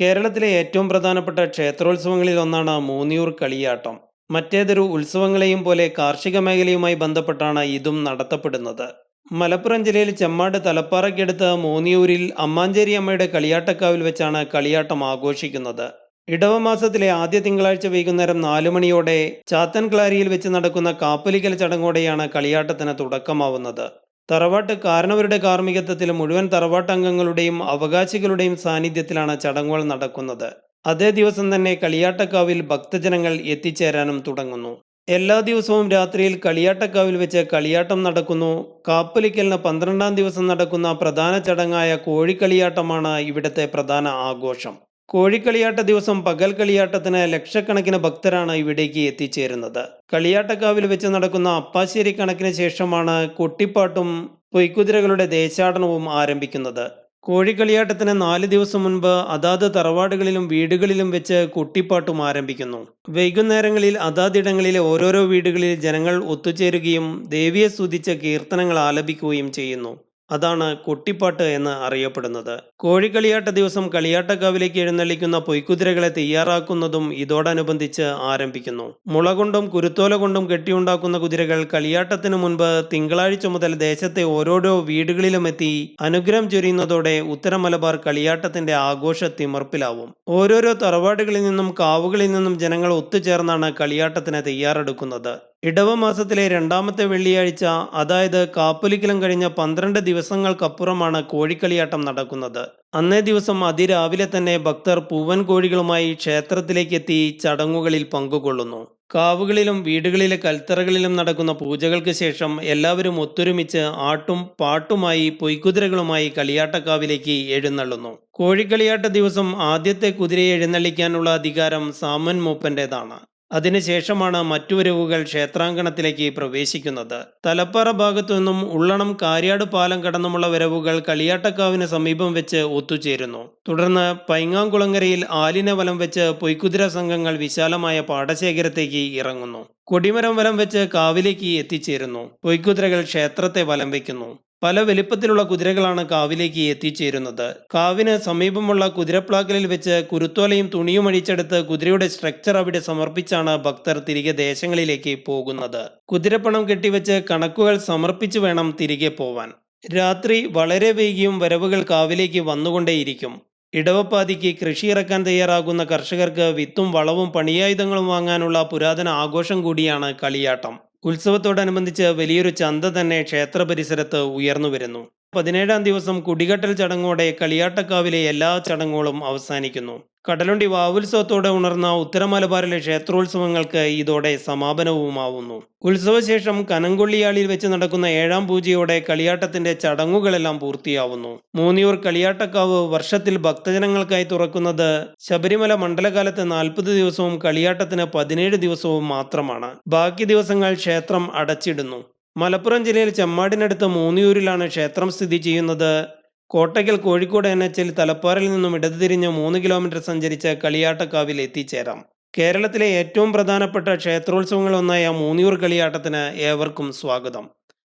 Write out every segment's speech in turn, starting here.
കേരളത്തിലെ ഏറ്റവും പ്രധാനപ്പെട്ട ക്ഷേത്രോത്സവങ്ങളിൽ ഒന്നാണ് മൂന്നിയൂർ കളിയാട്ടം. മറ്റേതൊരു ഉത്സവങ്ങളെയും പോലെ കാർഷിക മേഖലയുമായി ബന്ധപ്പെട്ടാണ് ഇതും നടത്തപ്പെടുന്നത്. മലപ്പുറം ജില്ലയിൽ ചെമ്മാട് തലപ്പാറയ്ക്കടുത്ത് മൂന്നിയൂരിൽ അമ്മാഞ്ചേരി അമ്മയുടെ കളിയാട്ടക്കാവിൽ വെച്ചാണ് കളിയാട്ടം ആഘോഷിക്കുന്നത്. ഇടവമാസത്തിലെ ആദ്യ തിങ്കളാഴ്ച വൈകുന്നേരം നാലു മണിയോടെ ചാത്തൻക്ലാരിയിൽ വെച്ച് നടക്കുന്ന കാപ്പലിക്കൽ ചടങ്ങോടെയാണ് കളിയാട്ടത്തിന് തുടക്കമാവുന്നത്. തറവാട്ട് കാരണവരുടെ കാർമ്മികത്വത്തിൽ മുഴുവൻ തറവാട്ട് അംഗങ്ങളുടെയും അവകാശികളുടെയും സാന്നിധ്യത്തിലാണ് ചടങ്ങുകൾ നടക്കുന്നത്. അതേ ദിവസം തന്നെ കളിയാട്ടക്കാവിൽ ഭക്തജനങ്ങൾ എത്തിച്ചേരാനും തുടങ്ങുന്നു. എല്ലാ ദിവസവും രാത്രിയിൽ കളിയാട്ടക്കാവിൽ വെച്ച് കളിയാട്ടം നടക്കുന്നു. കാപ്പലിക്കലിന് പന്ത്രണ്ടാം ദിവസം നടക്കുന്ന പ്രധാന ചടങ്ങായ കോഴിക്കളിയാട്ടമാണ് ഇവിടുത്തെ പ്രധാന ആഘോഷം. കോഴിക്കളിയാട്ട ദിവസം പകൽ കളിയാട്ടത്തിന് ലക്ഷക്കണക്കിന് ഭക്തരാണ് ഇവിടേക്ക് എത്തിച്ചേരുന്നത്. കളിയാട്ടക്കാവിൽ വെച്ച് നടക്കുന്ന അപ്പാശ്ശേരി കണക്കിന് ശേഷമാണ് കൊട്ടിപ്പാട്ടും പൊയ്ക്കുതിരകളുടെ ദേശാടനവും ആരംഭിക്കുന്നത്. കോഴിക്കളിയാട്ടത്തിന് നാല് ദിവസം മുൻപ് അതാത് തറവാടുകളിലും വീടുകളിലും വെച്ച് കൊട്ടിപ്പാട്ടും ആരംഭിക്കുന്നു. വൈകുന്നേരങ്ങളിൽ അതാതിടങ്ങളിലെ ഓരോരോ വീടുകളിൽ ജനങ്ങൾ ഒത്തുചേരുകയും ദേവിയെ സ്തുതിച്ച കീർത്തനങ്ങൾ ആലപിക്കുകയും ചെയ്യുന്നു. അതാണ് കൊട്ടിപ്പാട്ട് എന്ന് അറിയപ്പെടുന്നത്. കോഴിക്കളിയാട്ട ദിവസം കളിയാട്ടക്കാവിലേക്ക് എഴുന്നള്ളിക്കുന്ന പൊയ്ക്കുതിരകളെ തയ്യാറാക്കുന്നതും ഇതോടനുബന്ധിച്ച് ആരംഭിക്കുന്നു. മുള കൊണ്ടും കുരുത്തോല കൊണ്ടും കെട്ടിയുണ്ടാക്കുന്ന കുതിരകൾ കളിയാട്ടത്തിനു മുൻപ് തിങ്കളാഴ്ച മുതൽ ദേശത്തെ ഓരോരോ വീടുകളിലും എത്തി അനുഗ്രഹം ചൊരിയുന്നതോടെ ഉത്തര മലബാർ കളിയാട്ടത്തിന്റെ ആഘോഷ തിമർപ്പിലാവും. ഓരോരോ തറവാടുകളിൽ നിന്നും കാവുകളിൽ നിന്നും ജനങ്ങൾ ഒത്തുചേർന്നാണ് കളിയാട്ടത്തിന് തയ്യാറെടുക്കുന്നത്. ഇടവമാസത്തിലെ രണ്ടാമത്തെ വെള്ളിയാഴ്ച അതായത് കാപ്പൊലിക്കലം കഴിഞ്ഞ പന്ത്രണ്ട് ദിവസങ്ങൾക്കപ്പുറമാണ് കോഴിക്കളിയാട്ടം നടക്കുന്നത്. അന്നേ ദിവസം അതിരാവിലെ തന്നെ ഭക്തർ പൂവൻ കോഴികളുമായി ക്ഷേത്രത്തിലേക്ക് എത്തി ചടങ്ങുകളിൽ പങ്കുകൊള്ളുന്നു. കാവുകളിലും വീടുകളിലെ കൽത്തറകളിലും നടക്കുന്ന പൂജകൾക്ക് ശേഷം എല്ലാവരും ഒത്തൊരുമിച്ച് ആട്ടും പാട്ടുമായി പൊയ്ക്കുതിരകളുമായി കളിയാട്ടക്കാവിലേക്ക് എഴുന്നള്ളുന്നു. കോഴിക്കളിയാട്ട ദിവസം ആദ്യത്തെ കുതിരയെ എഴുന്നള്ളിക്കാനുള്ള അധികാരം സാമൻ മൂപ്പന്റേതാണ്. അതിനുശേഷമാണ് മറ്റു വരവുകൾ ക്ഷേത്രാങ്കണത്തിലേക്ക് പ്രവേശിക്കുന്നത്. തലപ്പാറ ഭാഗത്തു നിന്നും ഉള്ളണം കാര്യാട് പാലം കടന്നുമുള്ള വരവുകൾ കളിയാട്ടക്കാവിന് സമീപം വെച്ച് ഒത്തുചേരുന്നു. തുടർന്ന് പൈങ്ങാങ്കുളങ്ങരയിൽ ആലിന വലം വെച്ച് പൊയ്ക്കുതിര സംഘങ്ങൾ വിശാലമായ പാടശേഖരത്തേക്ക് ഇറങ്ങുന്നു. കൊടിമരം വലം വെച്ച് കാവിലേക്ക് എത്തിച്ചേരുന്നു. പൊയ്ക്കുതിരകൾ ക്ഷേത്രത്തെ വലം വയ്ക്കുന്നു. പല വലിപ്പത്തിലുള്ള കുതിരകളാണ് കാവിലേക്ക് എത്തിച്ചേരുന്നത്. കാവിന് സമീപമുള്ള കുതിരപ്ലാക്കലിൽ വെച്ച് കുരുത്തോലയും തുണിയും അഴിച്ചെടുത്ത് കുതിരയുടെ സ്ട്രക്ചർ അവിടെ സമർപ്പിച്ചാണ് ഭക്തർ തിരികെ ദേശങ്ങളിലേക്ക് പോകുന്നത്. കുതിരപ്പണം കെട്ടിവെച്ച് കണക്കുകൾ സമർപ്പിച്ചു വേണം തിരികെ പോവാൻ. രാത്രി വളരെ വൈകിയും വരവുകൾ കാവിലേക്ക് വന്നുകൊണ്ടേയിരിക്കും. ഇടവപ്പാതിക്ക് കൃഷി ഇറക്കാൻ തയ്യാറാകുന്ന കർഷകർക്ക് വിത്തും വളവും പണിയായുധങ്ങളും വാങ്ങാനുള്ള പുരാതന ആഘോഷം കൂടിയാണ് കളിയാട്ടം. ഉത്സവത്തോടനുബന്ധിച്ച് വലിയൊരു ചന്ത തന്നെ ക്ഷേത്ര പരിസരത്ത് ഉയർന്നു വരുന്നു. പതിനേഴാം ദിവസം കുടികട്ടൽ ചടങ്ങോടെ കളിയാട്ടക്കാവിലെ എല്ലാ ചടങ്ങുകളും അവസാനിക്കുന്നു. കടലുണ്ടി വാവുത്സവത്തോടെ ഉണർന്ന ഉത്തരമലബാറിലെ ക്ഷേത്രോത്സവങ്ങൾക്ക് ഇതോടെ സമാപനവുമാവുന്നു. ഉത്സവശേഷം കനങ്കൊള്ളിയാളിൽ വെച്ച് നടക്കുന്ന ഏഴാം പൂജയോടെ കളിയാട്ടത്തിന്റെ ചടങ്ങുകളെല്ലാം പൂർത്തിയാവുന്നു. മൂന്നിയൂർ കളിയാട്ടക്കാവ് വർഷത്തിൽ ഭക്തജനങ്ങൾക്കായി തുറക്കുന്നത് ശബരിമല മണ്ഡലകാലത്ത് നാൽപ്പത് ദിവസവും കളിയാട്ടത്തിന് പതിനേഴ് ദിവസവും മാത്രമാണ്. ബാക്കി ദിവസങ്ങൾ ക്ഷേത്രം അടച്ചിടുന്നു. മലപ്പുറം ജില്ലയിൽ ചെമ്മാടിനടുത്ത് മൂന്നിയൂരിലാണ് ക്ഷേത്രം സ്ഥിതി ചെയ്യുന്നത്. കോട്ടയ്ക്കൽ കോഴിക്കോട് എൻ എച്ചിൽ തലപ്പാറിൽ നിന്നും ഇടതുതിരിഞ്ഞ് മൂന്ന് കിലോമീറ്റർ സഞ്ചരിച്ച് കളിയാട്ടക്കാവിൽ എത്തിച്ചേരാം. കേരളത്തിലെ ഏറ്റവും പ്രധാനപ്പെട്ട ക്ഷേത്രോത്സവങ്ങളൊന്നായ മൂന്നിയൂർ കളിയാട്ടത്തിന് ഏവർക്കും സ്വാഗതം.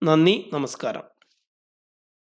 നന്ദി നമസ്കാരം.